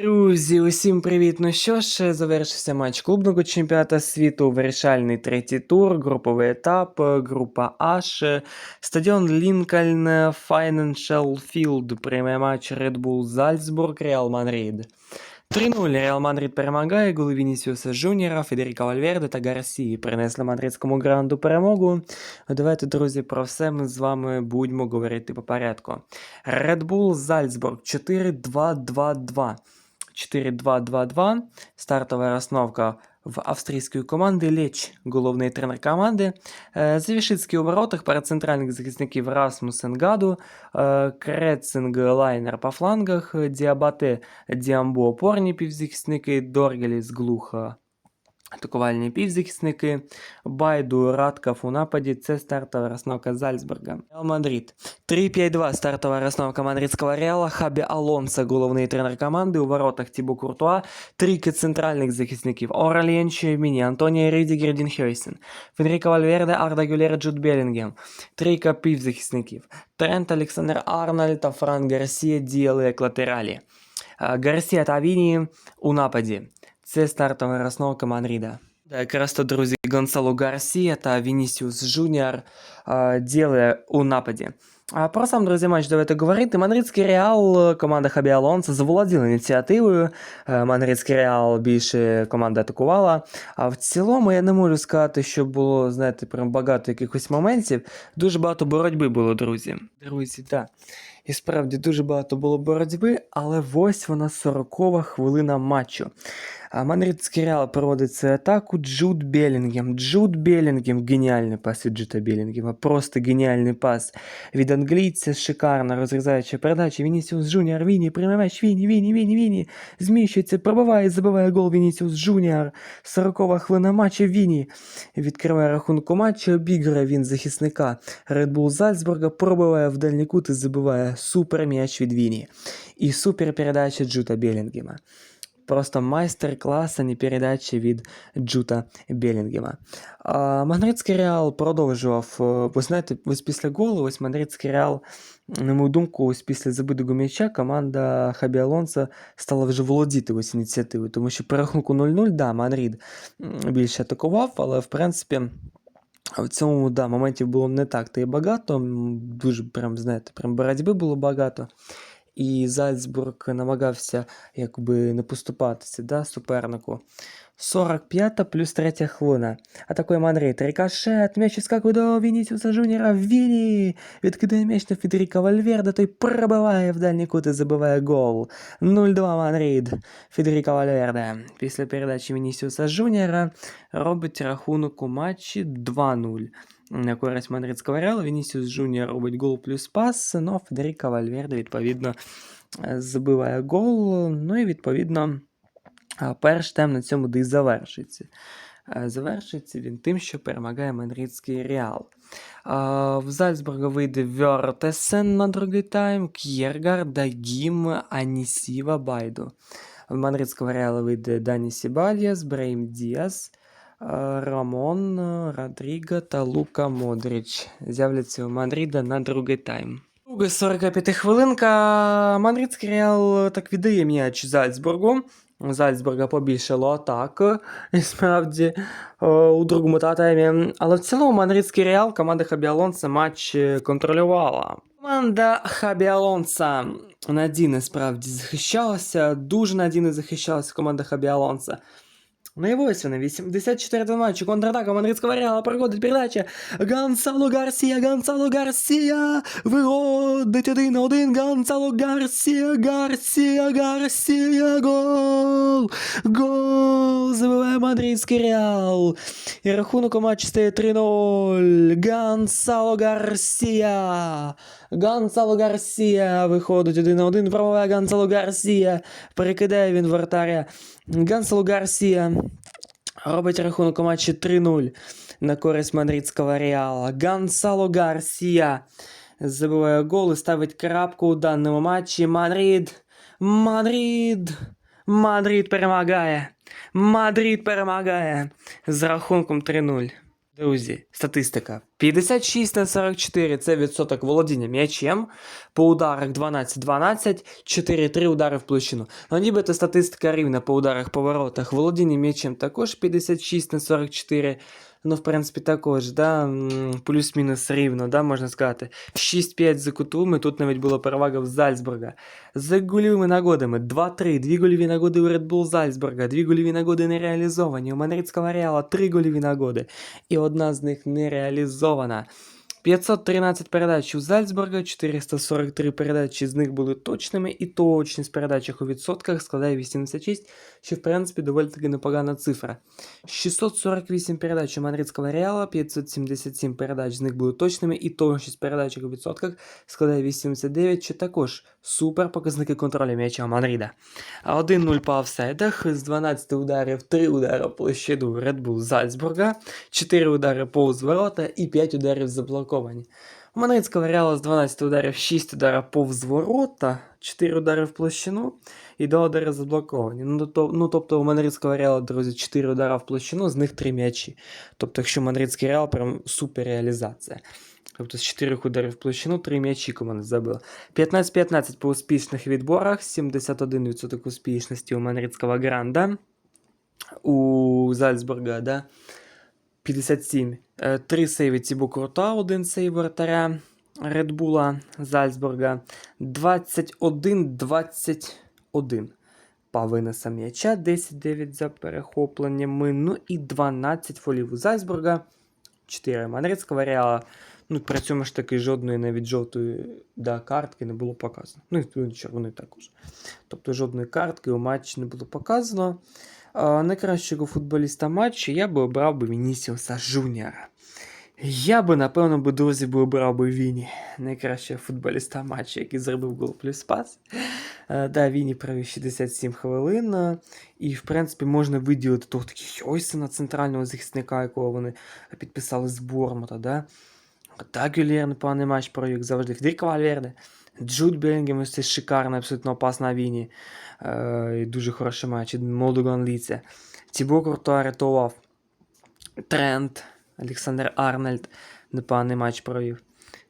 Друзі, усім привіт! Ну що ж, завершився матч клубного чемпіонату світу, вирішальний третій тур, груповий етап, е, група H, стадіон Лінкольн, Financial Field, прямий матч Red Bull Зальцбург, Реал Мадрид. 3-0 Реал Мадрид перемагає, голи Вінісіуса Жуніора, Федеріка Вальверде та Гарсії принесли мадридському гранду перемогу. Давайте, друзі, про все ми з вами будемо говорити по порядку. Red Bull Зальцбург 4-2-2-2. 4-2-2-2. Стартова розновка в австрійської команди Леч, головний тренер команди. Е, Завішицький у воротах, перед центральних захисників Расмусен Гаду, е, Крецинг Лайнер по флангах, Діабате Діамбо опорні півзахисники, Доргеліс Глуха атакувальні півзахисники, Байду Радков у нападі. Це стартова розновка Зальцбурга. Реал Мадрид. 3-5-2 стартова розновка мадридського Реала. Хабі Алонсо, головний тренер команди. У воротах Тібо Куртуа. Трійки центральних захисників. Оралєн Міні, Антонія Рідігер, Дінхойсен. Фенріко Вальверде, Арда Гюлер, Джуд Белінгем. Трійка півзахисників. Трент Олександр Арнольд та Фран Гарсія діяли як латералі. Е, Гарсія та Віні у нападі. Це стартова розновка Мадрида. Да, якраз то, друзі, Гонсало Гарсія та Вінісіус Жуніор діли у нападі. А про сам, друзі, матч давайте говорити. Мадридський Реал, команда Хабі Алонсо заволоділа ініціативою. Е, Мадридський Реал більше команда атакувала. А в цілому я не можу сказати, що було, знаєте, прям багато якихось моментів. Дуже багато боротьби було, друзі. Друзі, так. І справді дуже багато було боротьби, але ось вона 40 хвилина матчу. А Мадридський Реал проводить цю атаку Джуд Белінгем. Джуд Белінгем геніальний пас від Джута Белінгема. Просто геніальний пас від англійця. Шикарна розрізаюча передача. Вінісіус Жуніор. Віні, прямий м'яч. Віні, Віні, Віні, Віні. Зміщується, пробиває, забиває гол Вінісіус Жуніор. 40 хвилина матчу. Віні відкриває рахунку матчу. Обіграє він захисника Red Bull Зальцбурга. Пробиває в дальній кут і забиває супер м'яч від Віні. І супер передача Джута Белінгема. Просто майстер-клас, а не передачі від Джута Белінгема. А, Мадридський Реал продовжував. е, Ви знаєте, ось після голу, ось Мадридський Реал, на мою думку, ось після забитого м'яча команда Хабі Алонсо стала вже володіти ось ініціативою, тому що по рахунку 0-0, да, Мадрид м, більше атакував, але в принципі. В цьому да, моментів було не так то і багато. м, Дуже прям, знаєте, прям боротьби було багато. І Зальцбург намагався якби не поступатися да, супернику. 45 плюс 3 хвилина. Атакує Мадрид. Рикошет. М'яч іскакує до Вінісіуса Жуніора. Віні. Відкидає м'яч на Федеріка Вальверде. Той пробиває в дальній кут і забиває гол. 0-2 Мадрид. Федеріка Вальверде. Після передачі Вінісіуса Жуніора робить рахунок у матчі 2-0. На користь мадридського Реалу Вінісіус Жуніор робить гол плюс пас, но Федеріка Вальверде, відповідно, е, забиває гол. Ну і відповідно, а, перший тайм на цьому де завершиться. Е, Завершиться він тим, що перемагає мадридський Реал. В Зальцбурга вийде Вьортесен на другий тайм, К'єргар, Дагім, Анісіва, Байду. В мадридського Реала вийде Дані Сібальєс, Брейм Діас, Рамон, Родріго та Лука Модріч з'являться у Мадрида на другий тайм. Друга 45 хвилинка. Мадридський Реал так віддає м'яч Зальцбургу. Зальцбурга побільшало атак, і справді, у другому та таймі. Але в цілому мадридський Реал, команда Хабі Алонсо матч контролювала. Команда Хабі Алонсо надійно справді захищалася, дуже надійно захищалася команда Хабі Алонсо. Ну і ось 84 матчу, контратака мадридського Реала, проходить передача. Гонсало Гарсія, Гонсало Гарсія, виходить один на один, Гонсало Гарсія, Гарсія, Гарсія, гол, гол, забиває мадридський Реал. І рахунок у матчі стає 3-0, Гонсало Гарсія. Гонсало Гарсія виходить один на один, пробиває Гонсало Гарсія, перекидає він вратаря. Гонсало Гарсія робить рахунок у матчі 3-0 на користь мадридського Реала. Гансало Гарсія забиває гол і ставить крапку у даному матчі. Мадрид, Мадрид, Мадрид перемагає. Мадрид перемагає з рахунком 3-0. Друзі, статистика. 56 на 44 це відсоток володіння м'ячем. По ударах 12-12, 4-3 удари в площину. Ну, нібито статистика рівна по ударах по воротах. Володіння м'ячем також 56 на 44. Ну, в принципі, також, да, плюс-мінус рівно, да, можна сказати. 6-5 за кутуми, тут навіть була перевага в Зальцбурга. За гольовими нагодами 2-3, дві гольові нагоди у Red Bull Зальцбурга, дві гольові нагоди не реалізовані. У Мадридського Реала три гольові нагоди, і одна з них не реалізована. 513 передач у Зальцбурга, 443 передачі з них були точними, і точність передачах у відсотках складає 86, що в принципі доволі таки непогана цифра. 648 передач у Мадридського Реала, 577 передач з них були точними, і точність в передачах у відсотках складає 89, що також супер показники контролю м'яча Мадрида. 1-0 по офсайдах, з 12 ударів 3 удари площаду Red Bull Зальцбурга, 4 удари повз ворота і 5 ударів заблоковані. У Мадридського Реала з 12 ударів 6 ударів повз ворота, 4 удари в площину і 2 удари заблоковані. Ну, то, ну тобто у Мадридського Реала, друзі, 4 удари в площину, з них 3 м'ячі. Тобто, якщо Мадридський Реал, прям супер реалізація. Тобто з 4 ударів в площину 3 м'ячі команда забила. 15-15 по успішних відборах, 71% успішності у Мадридського Гранда, у Зальцбурга, да? 57. Е, Три сейви Тібо Крута, один сейв вратаря Редбула Зальцбурга. 21-21. Па винеса м'яча, 10-9 за перехопленнями. Ну і 12 фолів у Зальцбурга. 4 Мадридського Реала. Ну, при цьому ж таки жодної навіть жовтої да, картки не було показано. Ну, і червоної також. Тобто жодної картки у матчі не було показано. Найкращого футболіста матчу я би обрав би Вінісіуса Жуніора. Я би, напевно, би, друзі, би обрав би Віні, найкращого футболіста матчу, який зробив гол плюс пас. Е, да, Віні провів 67 хвилин. І, в принципі, можна виділити того таких Хойсена, центрального захисника, якого вони підписали з Бормута. Да? Так, Гюлєр непоганий матч провів, як завжди. Федеріко Вальверде. Джуд Белінгем, ось це шикарна, абсолютно опасна Віні. Е, дуже хороший матч. І Молодого англійця. Тібо Куртуа рятував. Трент, Олександр Арнольд непоганий матч провів.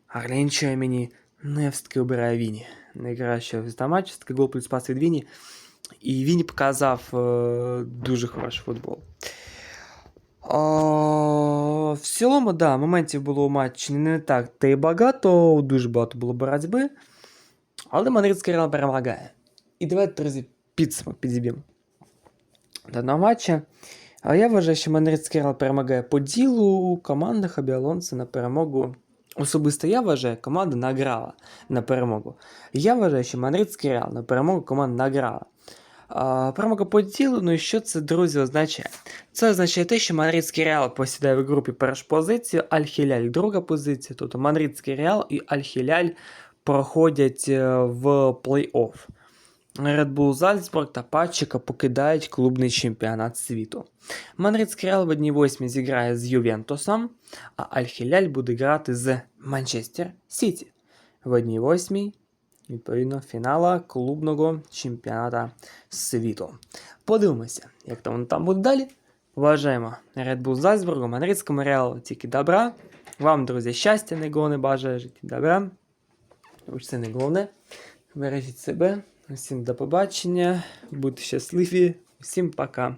Арлін Чемені, ну я все-таки обираю Віні. Найкраще за матч, все-таки гол плюс пас від Віні. І Віні показав е, дуже хороший футбол. А, в цілому, да, моментів було у матчі не так та й багато, дуже багато було боротьби. Але Мадридський Реал перемагає. І давайте, друзі, підсумок підіб'ємо даного матча. А я вважаю, що Мадридський Реал перемагає по ділу. Команда Хабі Алонсо на перемогу. Особисто я вважаю, команда награла на перемогу. Я вважаю, що Мадридський Реал на перемогу команда награла. І що це, друзі, означає? Це означає те, що Мадридський Реал посідає в групі першу позицію, Аль-Хіляль друга позиція. Тобто Мадридський Реал і Аль-Хіляль проходять е, в плей-офф. Red Bull Зальцбург та Пачика покидають клубний чемпіонат світу. Мадридський Реал в 1-8 зіграє з Ювентусом, а Аль-Хіляль буде грати з Манчестер Сіті в 1-8 відповідно фінала клубного чемпіоната світу. Подивимося, як там там буде далі. Вважаємо Red Bull Зальцбургу, Мадридському Реалу тільки добра. Вам, друзі, щастя, не головне бажаю життя добра. Тому що Це не головне. Бережіть себе. Всім до побачення, будьте щасливі, всім пока.